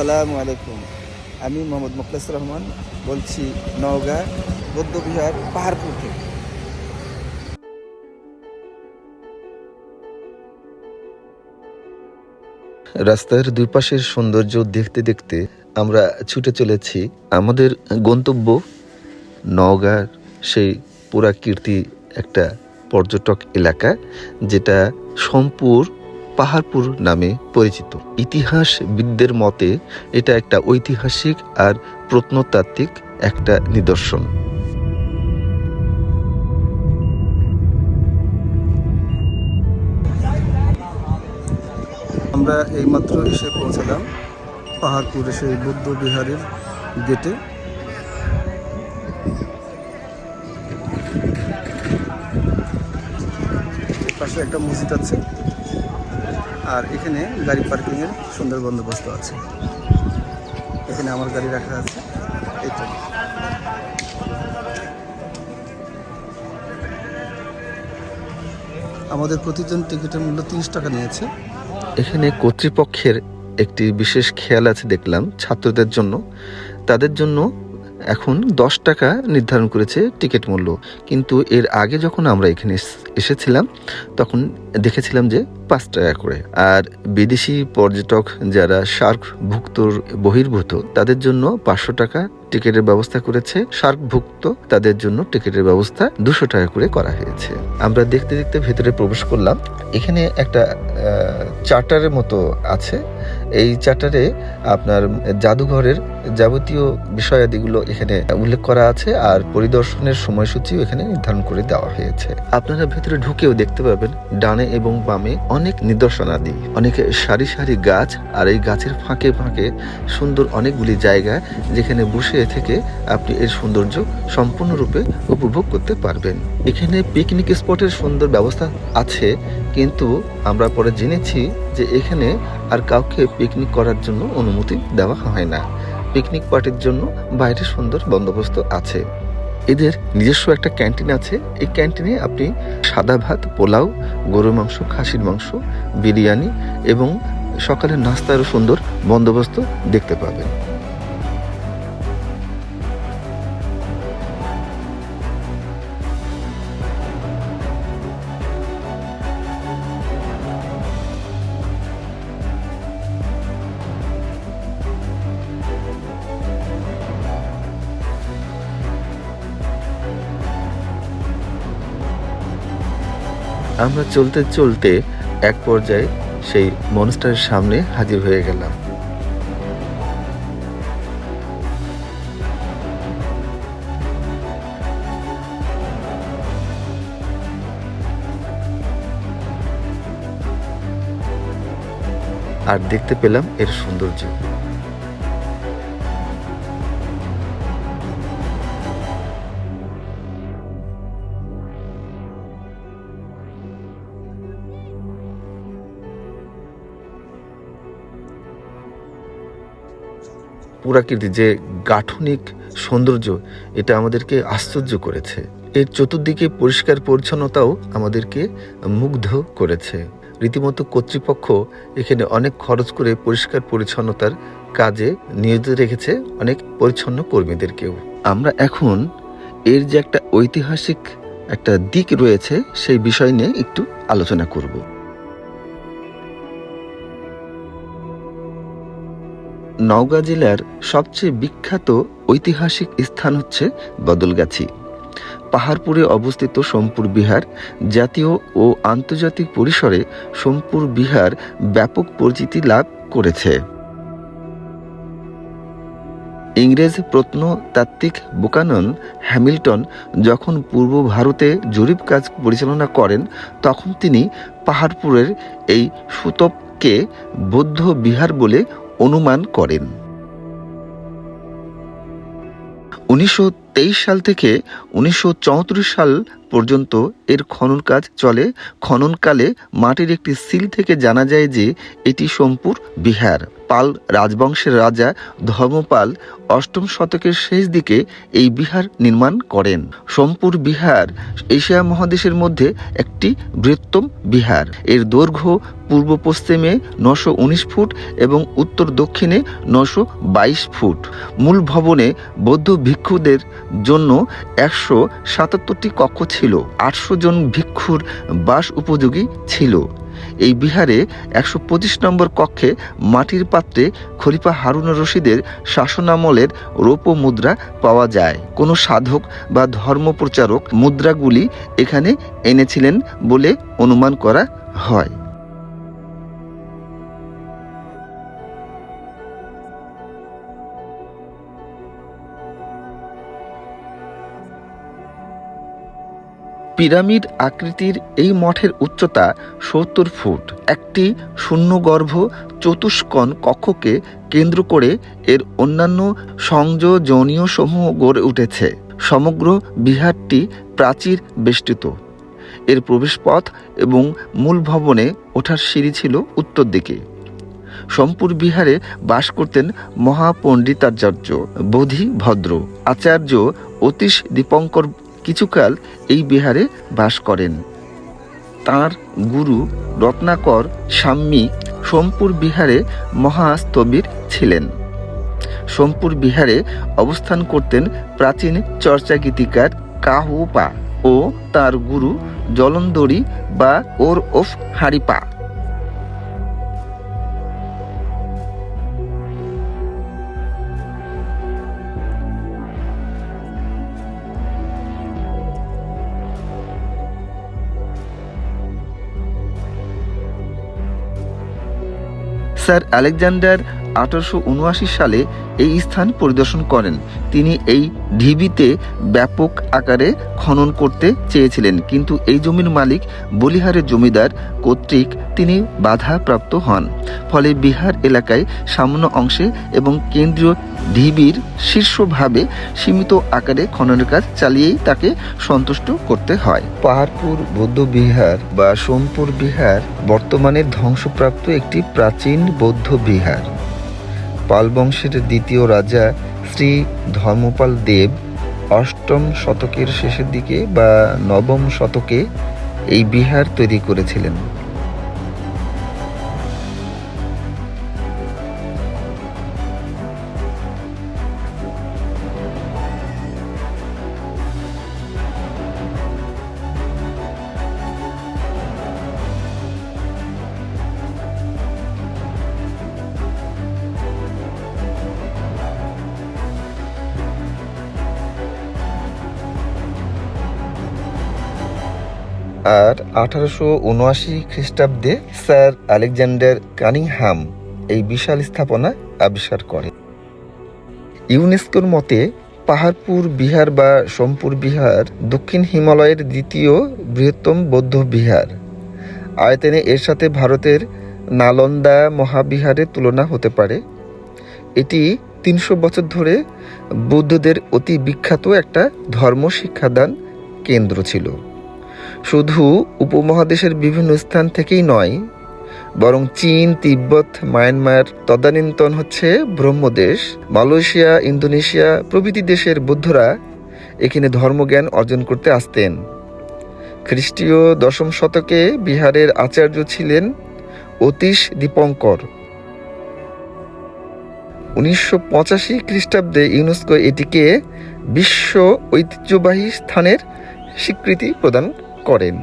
আসসালামু আলাইকুম। আমি মোহাম্মদ মুখলেস রহমান বলছি নওগাঁ বৌদ্ধবিহার পাহাড়পুর থেকে। রাস্তার দুই পাশের সৌন্দর্য দেখতে দেখতে আমরা ছুটে চলেছি আমাদের গন্তব্য নওগাঁর সেই পুরাকীর্তি একটা পর্যটক এলাকা, যেটা সোমপুর পাহাড়পুর নামে পরিচিত। ইতিহাসবিদদের মতে, এটা একটা ঐতিহাসিক আর প্রত্নতাত্ত্বিক একটা নিদর্শন। আমরা এইমাত্র এসে পৌঁছালাম পাহাড়পুরে সেই বৌদ্ধ বিহারের গেটে। পাশে একটা মসজিদ আছে। আর এখানে গাড়ি পার্কিংয়ের সুন্দর বন্দোবস্ত আছে। এখানে আমার গাড়ি রাখা আছে। এই তো। আমাদের প্রতিজন টিকিটের মূল্য তিরিশ টাকা নিয়েছে। এখানে কর্তৃপক্ষের একটি বিশেষ খেয়াল আছে দেখলাম ছাত্রদের জন্য। তাদের জন্য এখন দশ টাকা নির্ধারণ করেছে টিকিট মূল্য। কিন্তু এর আগে যখন আমরা এখানে এস- এসেছিলাম, তখন দেখেছিলাম যে পাঁচ টাকা করে। আর বিদেশি পর্যটক যারা সার্কভুক্ত বহির্ভূত, তাদের জন্য পাঁচশো টাকা টিকিটের ব্যবস্থা করেছে। সার্কভুক্ত তাদের জন্য টিকিটের ব্যবস্থা দুশো টাকা করে করা হয়েছে। আমরা দেখতে দেখতে ভেতরে প্রবেশ করলাম। এখানে একটা চার্টারের মতো আছে। এই চার্টারে আপনার জাদুঘরের যাবতীয় বিষয়াদিগুলো এখানে উল্লেখ করা আছে আর পরিদর্শনের সময়সূচিও এখানে নির্ধারণ করে দেওয়া হয়েছে। আপনারা ভেতরে ঢুকেও দেখতে পাবেন ডানে এবং বামে অনেক নিদর্শনাদি, অনেক সারি সারি গাছ আর এই গাছের ফাঁকে ফাঁকে সুন্দর অনেকগুলি জায়গা যেখানে বসে থেকে আপনি এর সৌন্দর্য সম্পূর্ণরূপে উপভোগ করতে পারবেন। এখানে পিকনিক স্পটের সুন্দর ব্যবস্থা আছে, কিন্তু আমরা পরে জেনেছি যে এখানে আর কাউকে পিকনিক করার জন্য অনুমতি দেওয়া হয় না। পিকনিক পার্টির জন্য বাইরে সুন্দর বন্দোবস্ত আছে। এদের নিজস্ব একটা ক্যান্টিন আছে। এই ক্যান্টিনে আপনি সাদা ভাত, পোলাও গরু মাংস, খাসির মাংস, বিরিয়ানি এবং সকালের নাস্তারও সুন্দর বন্দোবস্ত দেখতে পাবেন। আমরা চলতে চলতে এক পর্যায়ে সেই মনস্টারের সামনে হাজির হয়ে গেলাম। আর দেখতে পেলাম এর সৌন্দর্য। পুরাকীর্তি যে গাঠনিক সৌন্দর্য, এটা আমাদেরকে আশ্চর্য করেছে। এর চতুর্দিকে পরিষ্কার পরিচ্ছন্নতাও আমাদেরকে মুগ্ধ করেছে। রীতিমতো কর্তৃপক্ষ এখানে অনেক খরচ করে পরিষ্কার পরিচ্ছন্নতার কাজে নিয়োজিত রেখেছে অনেক পরিচ্ছন্ন কর্মীদেরকেও। আমরা এখন এর যে একটা ঐতিহাসিক একটা দিক রয়েছে, সেই বিষয় নিয়ে একটু আলোচনা করব। নওগাঁ জেলার সবচেয়ে বিখ্যাত ঐতিহাসিক স্থান হচ্ছে বদলগাছি। পাহাড়পুরে অবস্থিত সোমপুর বিহার জাতীয় ও আন্তর্জাতিক পরিসরে সোমপুর বিহার ব্যাপক পরিচিতি লাভ করেছে। ইংরেজ প্রত্নতাত্ত্বিক বুকানন হ্যামিল্টন যখন পূর্ব ভারতে জরিপ কাজ পরিচালনা করেন, তখন তিনি পাহাড়পুরের এই সুতপকে বৌদ্ধ বিহার বলে অনুমান করেন। উনিশশো তেইশ সাল থেকে উনিশশো সাল পর্যন্ত এর খনন কাজ চলে। খননকালে মাটির একটি সিল থেকে জানা যায় যে এটি সোমপুর, বিহার। পাল রাজবংশের রাজা ধর্মপাল অষ্টম শতকের শেষ দিকে এই বিহার নির্মাণ করেন। সোমপুর বিহার এশিয়া মহাদেশের মধ্যে একটি বৃহত্তম বিহার। এর দৈর্ঘ্য পূর্ব পশ্চিমে নশো ফুট এবং উত্তর দক্ষিণে নশো ফুট। মূল ভবনে বৌদ্ধ ভিক্ষুদের জন্য একশো সাতাত্তরটি কক্ষ ছিল। আটশো জন ভিক্ষুর বাস উপযোগী ছিল। এই বিহারে একশো পঁচিশ নম্বর কক্ষে মাটির পাত্রে খলিফা হারুন রশিদের শাসনামলের রৌপ্য মুদ্রা পাওয়া যায়। কোনো সাধক বা ধর্মপ্রচারক মুদ্রাগুলি এখানে এনেছিলেন বলে অনুমান করা হয়। পিরামিড আকৃতির এই মঠের উচ্চতা সত্তর ফুট। একটি শূন্যগর্ভ চতুষ্কোণ কক্ষকে কেন্দ্র করে এর অন্যান্য সংযোজনীয় সমূহ গড়ে উঠেছে। সমগ্র বিহারটি প্রাচীর বেষ্টিত। এর প্রবেশপথ এবং মূল ভবনে ওঠার সিঁড়ি ছিল উত্তর দিকে। সোমপুর বিহারে বাস করতেন মহাপণ্ডিতাচার্য বোধি ভদ্র আচার্য অতীশ দীপঙ্কর কিছুকাল এই বিহারে বাস করেন। তার গুরু রত্নাকর সাম্যী সোমপুর বিহারে মহাস্তবীর ছিলেন। সোমপুর বিহারে অবস্থান করতেন প্রাচীন চর্চা গীতিকার কাহুপা ও তার গুরু জলন্দরি বা ওর ওফ হারিপা। স্যার আলেকজান্ডার আঠারোশো উনআশি সালে এই স্থান পরিদর্শন করেন। তিনি এই ঢিবিতে ব্যাপক আকারে খনন করতে চেয়েছিলেন, কিন্তু এই জমির মালিক বলিহারের জমিদার কর্তৃক তিনি বাধাপ্রাপ্ত হন। ফলে বিহার এলাকায় সামান্য অংশে এবং কেন্দ্রীয় ঢিবির শীর্ষভাবে সীমিত আকারে খননের কাজ চালিয়েই তাকে সন্তুষ্ট করতে হয়। পাহাড়পুর, বৌদ্ধ বিহার বা সোমপুর বিহার বর্তমানে ধ্বংসপ্রাপ্ত একটি প্রাচীন বৌদ্ধ বিহার। পাল বংশের দ্বিতীয় রাজা শ্রী ধর্মপাল দেব অষ্টম শতকের শেষের দিকে বা নবম শতকে এই বিহার তৈরি করেছিলেন। আর আঠারোশো উনআশি খ্রিস্টাব্দে স্যার আলেকজান্ডার কানিংহাম এই বিশাল স্থাপনা আবিষ্কার করে ইউনেস্কোর মতে, পাহাড়পুর বিহার বা সোমপুর বিহার দক্ষিণ হিমালয়ের দ্বিতীয় বৃহত্তম বৌদ্ধ বিহার। আয়তনে এর সাথে ভারতের নালন্দা মহাবিহারের তুলনা হতে পারে। এটি তিনশো বছর ধরে বৌদ্ধদের অতি বিখ্যাত একটা ধর্ম শিক্ষাদান কেন্দ্র ছিল। শুধু উপমহাদেশের বিভিন্ন স্থান থেকেই নয়, বরং চীন, তিব্বত, মায়ানমার, তদানীন্তন হচ্ছে ব্রহ্মদেশ, মালয়েশিয়া, ইন্দোনেশিয়া প্রভৃতি দেশের বৌদ্ধরা এখানে ধর্মজ্ঞান অর্জন করতে আসতেন। খ্রিস্টীয় দশম শতকে বিহারের আচার্য ছিলেন অতীশ দীপঙ্কর। উনিশশো পঁচাশি খ্রিস্টাব্দে ইউনেস্কো এটিকে বিশ্ব ঐতিহ্যবাহী স্থানের স্বীকৃতি প্রদান করেন।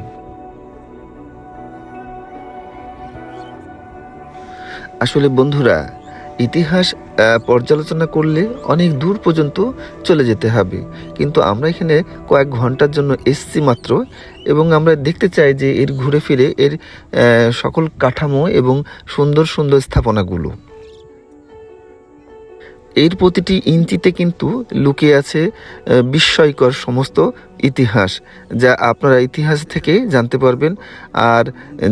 আসলে বন্ধুরা, ইতিহাস পর্যালোচনা করলে অনেক দূর পর্যন্ত চলে যেতে হবে। কিন্তু আমরা এখানে কয়েক ঘণ্টার জন্য এসছি মাত্র এবং আমরা দেখতে চাই যে এর ঘুরে ফিরে এর সকল কাঠামো এবং সুন্দর সুন্দর স্থাপনাগুলো। এর প্রতিটি ইঞ্চিতে কিন্তু লুকিয়ে আছে বিস্ময়কর সমস্ত ইতিহাস, যা আপনারা ইতিহাস থেকে জানতে পারবেন। আর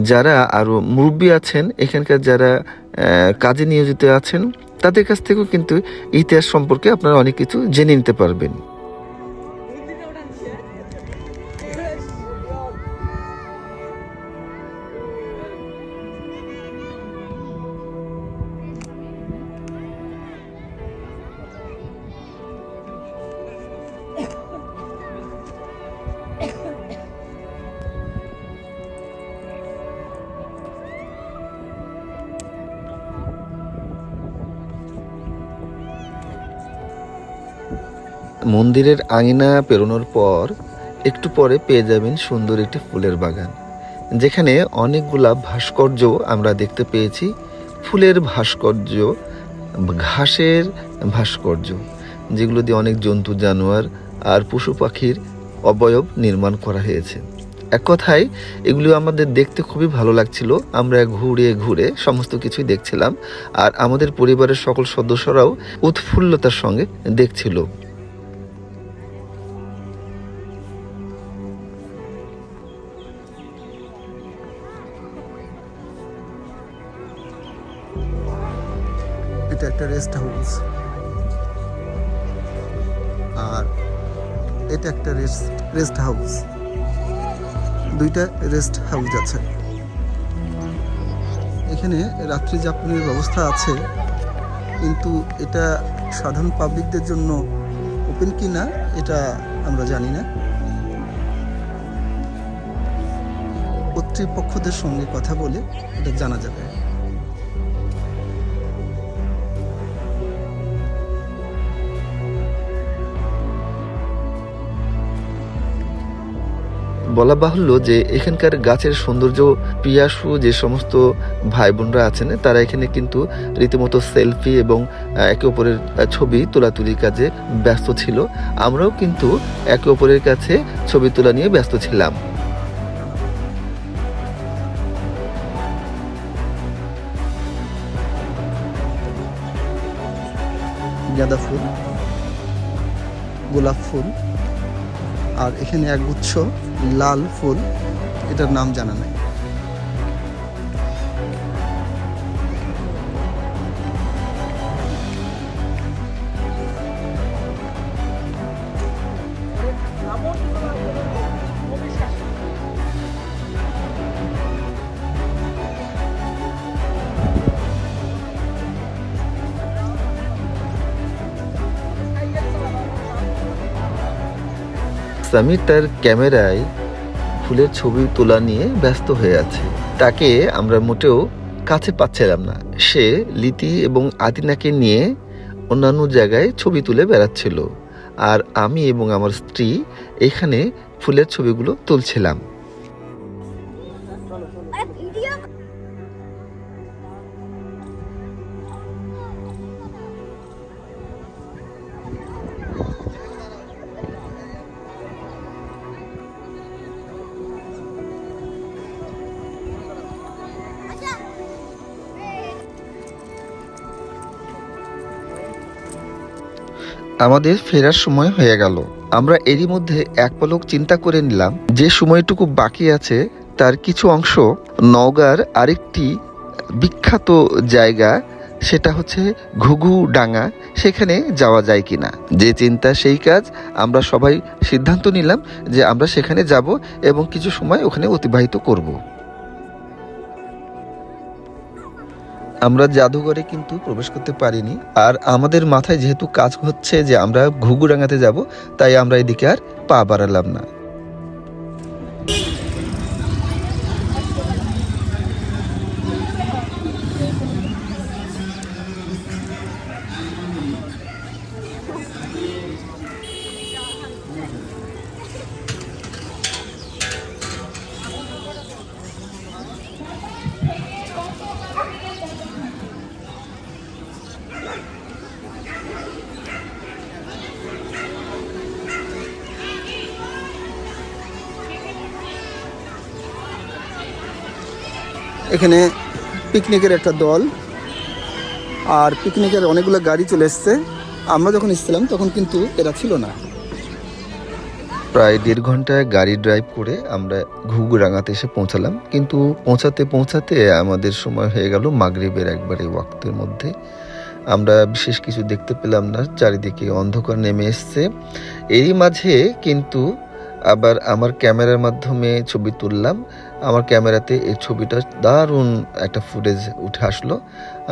যারা আরও মুরব্বী আছেন, এখানকার যারা কাজে নিয়োজিত আছেন, তাদের কাছ থেকেও কিন্তু ইতিহাস সম্পর্কে আপনারা অনেক কিছু জেনে নিতে পারবেন। মন্দিরের আঙিনা পেরোনোর পর একটু পরে পেয়ে যাবেন সুন্দর একটি ফুলের বাগান, যেখানে অনেকগুলা ভাস্কর্য আমরা দেখতে পেয়েছি। ফুলের ভাস্কর্য, ঘাসের ভাস্কর্য, যেগুলো দিয়ে অনেক জন্তু, জানোয়ার আর পশু পাখির অবয়ব নির্মাণ করা হয়েছে। এক কথায়, এগুলো আমাদের দেখতে খুবই ভালো লাগছিল। আমরা ঘুরে ঘুরে সমস্ত কিছুই দেখছিলাম আর আমাদের পরিবারের সকল সদস্যরাও উৎফুল্লতার সঙ্গে দেখছিল। রেস্ট হাউস আছে এখানে রাত্রি যাপনের ব্যবস্থা আছে, কিন্তু এটা সাধারণ পাবলিকদের জন্য ওপেন কি না এটা আমরা জানি না। কর্তৃপক্ষদের সঙ্গে কথা বলে এটা জানা যাবে। বলা বাহুল্য যে এখানকার গাছের সৌন্দর্য, পিয়াসু যে সমস্ত ভাই বোনরা আছেন, তারা এখানে কিন্তু রীতিমতো সেলফি এবং একে অপরের ছবি তোলাতুলির কাজে ব্যস্ত ছিল। আমরাও কিন্তু একে অপরের কাছে ছবি তোলা নিয়ে ব্যস্ত ছিলাম। গাঁদা ফুল, গোলাপ ফুল আর এখানে একগুচ্ছ লাল ফুল এটার নাম জানা নাই। সামির তার ক্যামেরায় ফুলের ছবি তোলা নিয়ে ব্যস্ত হয়ে আছে। তাকে আমরা মোটেও কাছে পাচ্ছিলাম না। সে লিতি এবং আদিনাকে নিয়ে অন্যান্য জায়গায় ছবি তুলে বেড়াচ্ছিল। আর আমি এবং আমার স্ত্রী এখানে ফুলের ছবিগুলো তুলছিলাম। আমাদের ফেরার সময় হয়ে গেল। আমরা এরই মধ্যে এক পলক চিন্তা করে নিলাম, যে সময়টুকু বাকি আছে, তার কিছু অংশ নওগাঁর আরেকটি বিখ্যাত জায়গা, সেটা হচ্ছে ঘুঘু ডাঙ্গা সেখানে যাওয়া যায় কি না যে চিন্তা, সেই কাজ আমরা সবাই সিদ্ধান্ত নিলাম যে আমরা সেখানে যাব এবং কিছু সময় ওখানে অতিবাহিত করব। আমরা জাদুঘরে কিন্তু প্রবেশ করতে পারিনি। আর আমাদের মাথায় যেহেতু কাজ হচ্ছে যে আমরা ঘুঘুরাঙ্গাতে যাব, তাই আমরা এদিকে আর পা বাড়ালাম না। এখানে পিকনিকের একটা দল। আর পিকনিকের অনেকগুলো গাড়ি চলে এসছে। আমরা যখন এসেছিলাম, তখন কিন্তু এরা ছিল না। প্রায় দেড় ঘন্টায় গাড়ি ড্রাইভ করে আমরা ঘুঘুরাঙ্গাতে এসে পৌঁছালাম। কিন্তু পৌঁছাতে পৌঁছাতে আমাদের সময় হয়ে গেল মাগরিবের একবারে ওয়াক্তের মধ্যে। আমরা বিশেষ কিছু দেখতে পেলাম না, চারিদিকে অন্ধকার নেমে এসছে। এরই মাঝে কিন্তু আবার আমার ক্যামেরার মাধ্যমে ছবি তুললাম। আমার ক্যামেরাতে এই ছবিটা দারুণ একটা ফুটেজ উঠে আসলো।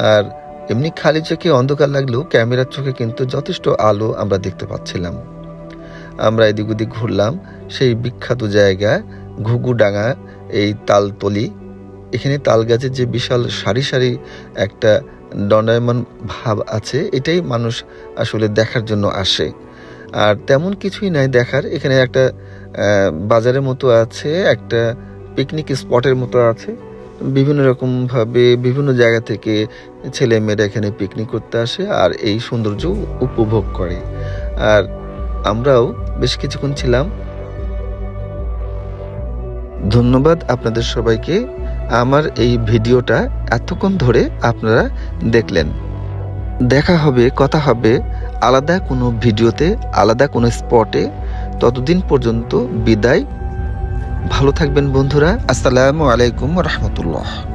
আর এমনি খালি চোখে অন্ধকার লাগলেও ক্যামেরার চোখে কিন্তু যথেষ্ট আলো আমরা দেখতে পাচ্ছিলাম। আমরা এদিক ওদিক ঘুরলাম, সেই বিখ্যাত জায়গা ঘুঘুডাঙ্গা, এই তালতলি। এখানে তাল গাছের যে বিশাল সারি সারি একটা দণ্ডায়মান ভাব আছে, এটাই মানুষ আসলে দেখার জন্য আসে। আর তেমন কিছুই নাই দেখার। এখানে একটা বাজারের মতো আছে, একটা পিকনিক স্পটের মতো আছে। বিভিন্ন রকমভাবে বিভিন্ন জায়গা থেকে ছেলে মেয়েরা এখানে পিকনিক করতে আসে আর এই সৌন্দর্য উপভোগ করে। আর আমরাও বেশ কিছুক্ষণ ছিলাম। ধন্যবাদ আপনাদের সবাইকে। আমার এই ভিডিওটা এতক্ষণ ধরে আপনারা দেখলেন। দেখা হবে, কথা হবে আলাদা কোনো ভিডিওতে, আলাদা কোনো স্পটে ততদিন পর্যন্ত বিদায়। ভালো থাকবেন বন্ধুরা। আসসালামু আলাইকুম রহমতুল্লাহ।